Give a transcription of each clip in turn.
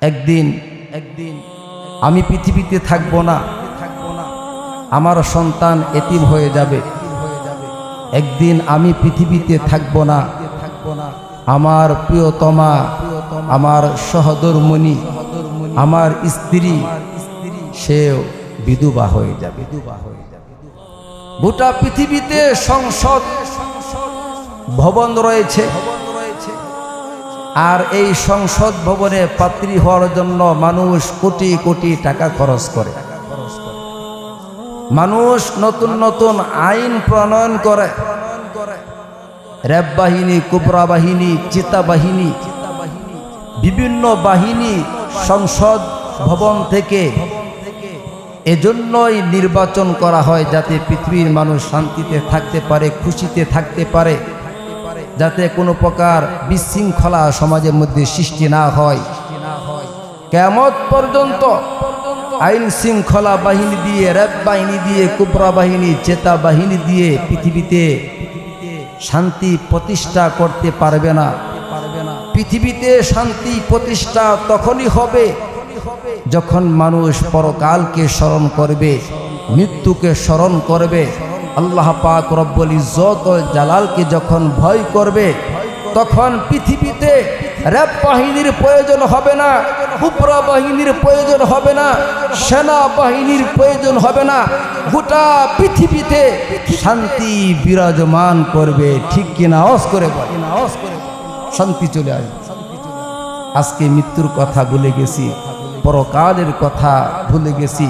একদিন একদিন আমি পৃথিবীতে থাকব না। আমার সন্তান এতিম হয়ে যাবে। একদিন আমি পৃথিবীতে থাকব না। আমার প্রিয়তমা, আমার সহদরমণি আমার স্ত্রী, সেও বিধবা হয়ে যাবে বিধবা হয়ে যাবে। গোটা পৃথিবীতে সংসদ, ভবন রয়েছে। আর এই সংসদ ভবনে পাত্রী হওয়ার জন্য মানুষ কোটি কোটি টাকা খরচ করে। মানুষ নতুন নতুন আইন প্রণয়ন করে। র্যাব বাহিনী কুবরা বাহিনী, চিতা বাহিনী, বিভিন্ন বাহিনী সংসদ ভবন থেকে এজন্যই নির্বাচন করা হয় যাতে পৃথিবীর মানুষ শান্তিতে থাকতে পারে, খুশিতে থাকতে পারে। যাতে কোনো প্রকার বিশৃঙ্খলা সমাজের মধ্যে সৃষ্টি না হয়। কেমত পর্যন্ত আইন শৃঙ্খলা বাহিনী দিয়ে, র্যাব বাহিনী দিয়ে, কুবরা বাহিনী, চেতা বাহিনী দিয়ে পৃথিবীতে শান্তি প্রতিষ্ঠা করতে পারবে না। পৃথিবীতে শান্তি প্রতিষ্ঠা তখনই হবে যখন মানুষ পরকালকে স্মরণ করবে, মৃত্যুকে স্মরণ করবে। আল্লাহ পাক রব্বুল ইজ্জত ও জালালকে যখন ভয় করবে, তখন পৃথিবীতে র্যাব বাহিনীর প্রয়োজন হবে না উপরা বাহিনীর প্রয়োজন হবে না, সেনা বাহিনীর প্রয়োজন হবে না, গোটা পৃথিবীতে শান্তি বিরাজমান করবে। ঠিক কিনা? অস করে শান্তি চলে আসবে। আজকে মৃত্যুর কথা ভুলে গেছি, পরকালের কথা ভুলে গেছি,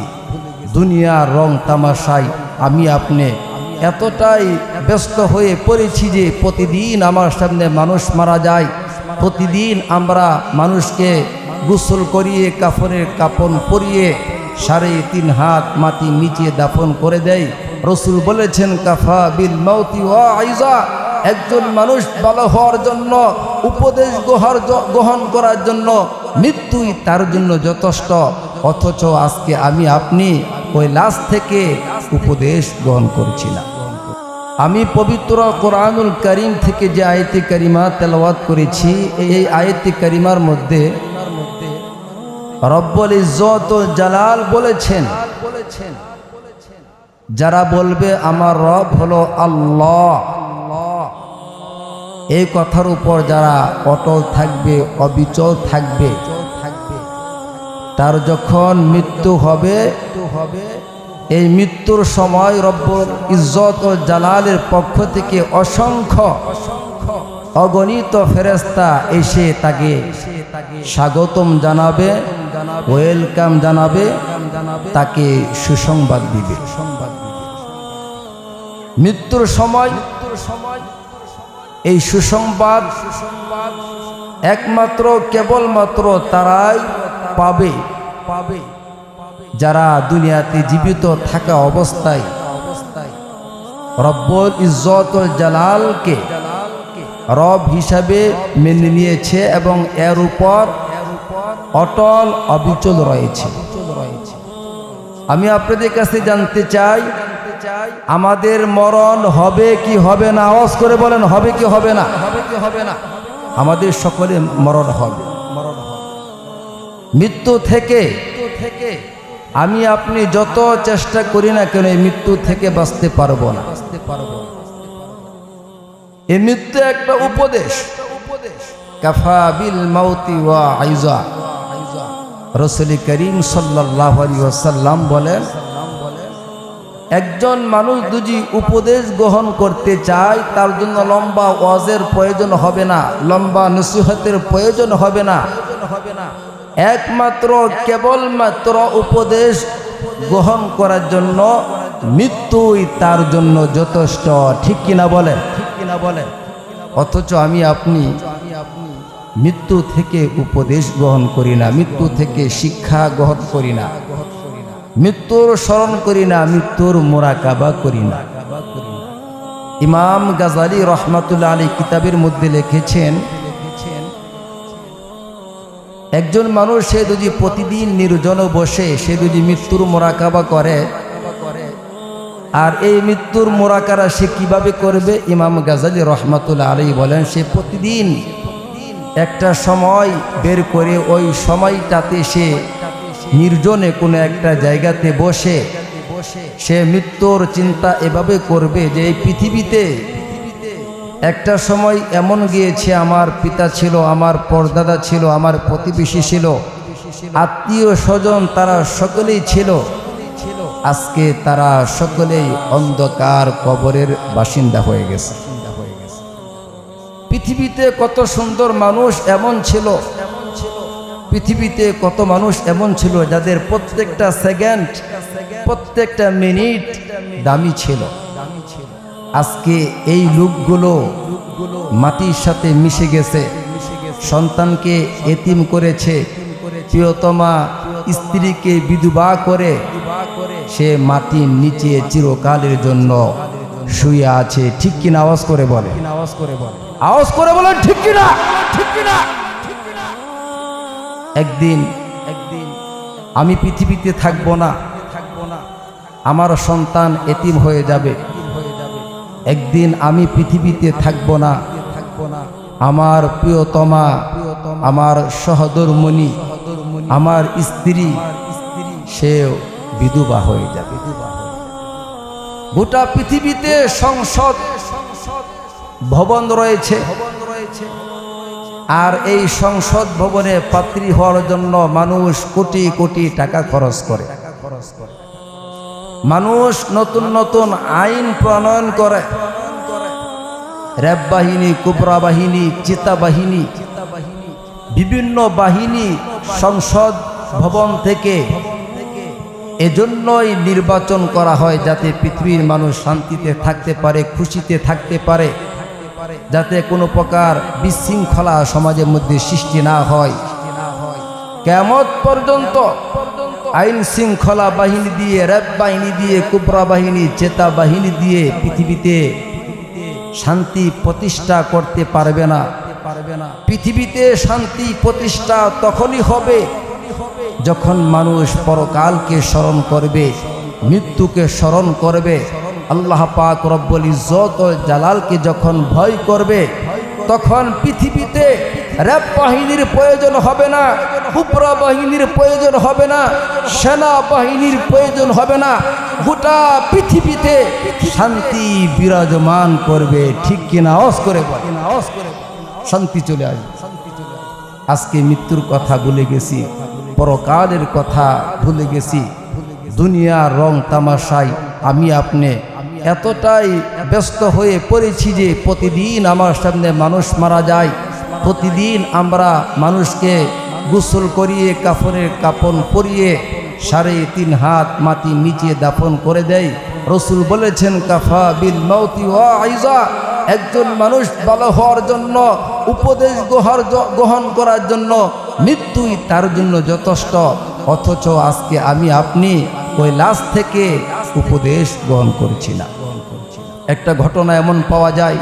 দুনিয়ার রং তামাশাই আমি আপনি এতটাই ব্যস্ত হয়ে পড়েছি যে প্রতিদিন আমার সামনে মানুষ মারা যায়। প্রতিদিন আমরা মানুষকে গোসল করিয়ে, কাফনের কাপন পরিয়ে, সাড়ে তিন হাত মাটি নিচে দাফন করে দেয় রসুল বলেছেন, কাফা বিল মৌতি ও আইজা। একজন মানুষ ভালো হওয়ার জন্য, উপদেশ গ্রহণ গ্রহণ করার জন্য মৃত্যুই তার জন্য যথেষ্ট। অথচ আজকে আমি আপনি ওই লাশ থেকে উপদেশ গ্রহণ করছি না আমি পবিত্র কোরআনুল করিম থেকে যে আয়তে করিমা তেলাওয়াত করেছি, এই আয়তে করিমার মধ্যে রব্বল ইজ্জত ও জালাল বলেছেন বলেছেন যারা বলবে আমার রব হলো আল্লাহ। এই কথার উপর যারা অটল থাকবে, অবিচল থাকবে, তার যখন মৃত্যু হবে হবে এই মৃত্যুর সময় রব্বর ইজ্জত ও জালালের পক্ষ থেকে অসংখ্য অগণিত ফেরেস্তা এসে তাকে স্বাগতম জানাবে, ওয়েলকাম জানাবে, তাকে সুসংবাদ দিবে। মৃত্যুর সময় এই সুসংবাদ একমাত্র, কেবলমাত্র তারাই পাবে পাবে। যারা দুনিয়াতে জীবিত থাকা অবস্থায় রব্বল ইজ্জত জালালকে রব হিসাবে মেনে নিয়েছে এবং এর উপর অটল অবিচল রয়েছে। আমি আপনাদের কাছে জানতে চাই, আমাদের মরণ হবে কি হবে না? আওয়াজ করে বলেন, হবে কি হবে না? হবে কি হবে না আমাদের সকলে মরণ হবে। মরণ হবে মৃত্যু থেকে থেকে আমি আপনি যত চেষ্টা করি না কেন, এই মৃত্যু থেকে বাঁচতে পারব না। বাঁচতে পারব এই মৃত্যু একটা উপদেশ। উপদেশ মাউতি আইজা। বলেন, একজন মানুষ যদি উপদেশ গ্রহণ করতে চায়, তার জন্য লম্বা ওয়াজের প্রয়োজন হবে না, লম্বা নসিহতের প্রয়োজন হবে না হবে না। একমাত্র, কেবলমাত্র উপদেশ গ্রহণ করার জন্য মৃত্যুই তার জন্য যথেষ্ট, ঠিক কিনা বলেন? ঠিক কিনা বলে অথচ আমি আপনি মৃত্যু থেকে উপদেশ গ্রহণ করি না, মৃত্যু থেকে শিক্ষা গ্রহণ করি না। মৃত্যুর স্মরণ করি না, মৃত্যুর মোরাকাবা করি না। ইমাম গাজালি রহমাতুল্লাহ আলী কিতাবের মধ্যে লিখেছেন একজন মানুষ, সে যদি প্রতিদিন নির্জন বসে, সে যদি মৃত্যুর মোরাকাবা করে, আর এই মৃত্যুর মোরাকারা সে কীভাবে করবে? ইমাম গাজালি রহমাতুল্লাহ আলী বলেন, সে প্রতিদিন একটা সময় বের করে, ওই সময়টাতে সে নির্জনে কোনো একটা জায়গাতে বসে, সে মৃত্যুর চিন্তা এভাবে করবে যে এই পৃথিবীতে একটা সময় এমন গিয়েছে, আমার পিতা ছিল, আমার পরদাদা ছিল, আমার প্রতিবেশী ছিল, আত্মীয় স্বজন তারা সকলেই ছিল। আজকে তারা সকলেই অন্ধকার কবরের বাসিন্দা হয়ে গেছে। পৃথিবীতে কত সুন্দর মানুষ এমন ছিল, পৃথিবীতে কত মানুষ এমন ছিল যাদের প্রত্যেকটা সেকেন্ড, প্রত্যেকটা মিনিট দামি ছিল। আজকে এই লোকগুলো মাটির সাথে মিশে গেছে। সন্তানকে এতিম করেছে। প্রিয়তমা স্ত্রীকে বিধবা করে সে মাটির নিচে চিরকালের জন্য শুয়ে আছে। ঠিক কিনা আওয়াজ করে বলে? আওয়াজ করে বলে আওয়াজ করে বলে ঠিক কিনা? ঠিক কিনা? একদিন একদিন আমি পৃথিবীতে থাকব না থাকব না। আমার সন্তান এতিম হয়ে যাবে। একদিন আমি পৃথিবীতে থাকব না। আমার প্রিয়তমা, আমার সহদরমণি আমার স্ত্রী সেও বিধবা হয়ে যাবে। গোটা পৃথিবীতে সংসদ, ভবন রয়েছে। আর এই সংসদ ভবনে পাত্রী হওয়ার জন্য মানুষ কোটি কোটি টাকা খরচ করে টাকা খরচ করে। মানুষ নতুন নতুন আইন প্রণয়ন করে। র্যাব বাহিনী, কুবরা বাহিনী, চিতা বাহিনী, বিভিন্ন বাহিনী সংসদ ভবন থেকে এজন্যই নির্বাচন করা হয় যাতে পৃথিবীর মানুষ শান্তিতে থাকতে পারে, খুশিতে থাকতে পারে, যাতে কোনো প্রকার বিশৃঙ্খলা সমাজের মধ্যে সৃষ্টি না হয়। কেমত পর্যন্ত আইন শৃঙ্খলা বাহিনী দিয়ে, র্যাব বাহিনী দিয়ে, কুবরা বাহিনী চেতা বাহিনী দিয়ে পৃথিবীতে শান্তি প্রতিষ্ঠা করতে পারবে না পারবে না। পৃথিবীতে শান্তি প্রতিষ্ঠা তখনই হবে যখন মানুষ পরকালকে স্মরণ করবে, মৃত্যুকে স্মরণ করবে। আল্লাহ পাক রব্বুল ইজ্জত ও জালালকে যখন ভয় করবে, তখন পৃথিবীতে র্যাব বাহিনীর প্রয়োজন হবে না। উপরা বাহিনীর প্রয়োজন হবে না সেনা বাহিনীর প্রয়োজন হবে না। গোটা পৃথিবীতে শান্তি বিরাজমান করবে, ঠিক কিনা? অস করে শান্তি চলে আসবে। আজকে মৃত্যুর কথা ভুলে গেছি, পরকালের কথা ভুলে গেছি। দুনিয়ার রং তামাশাই, আমি আপনি। এতটাই ব্যস্ত হয়ে পড়েছি যে প্রতিদিন আমার সামনে মানুষ মারা যায়। প্রতিদিন আমরা মানুষকে গোসল করিয়ে, কাফনের কাপন পরিয়ে, সাড়ে তিন হাত মাটি নিচে দাফন করে দেয়। রসুল বলেছেন, কাফা বিল ও আইজা একজন মানুষ ভালো হওয়ার জন্য, উপদেশ গ্রহণ গ্রহণ করার জন্য মৃত্যুই তার জন্য যথেষ্ট। অথচ আজকে আমি আপনি ওই লাশ থেকে উপদেশ গ্রহণ করছি না। একটা ঘটনা এমন পাওয়া যায়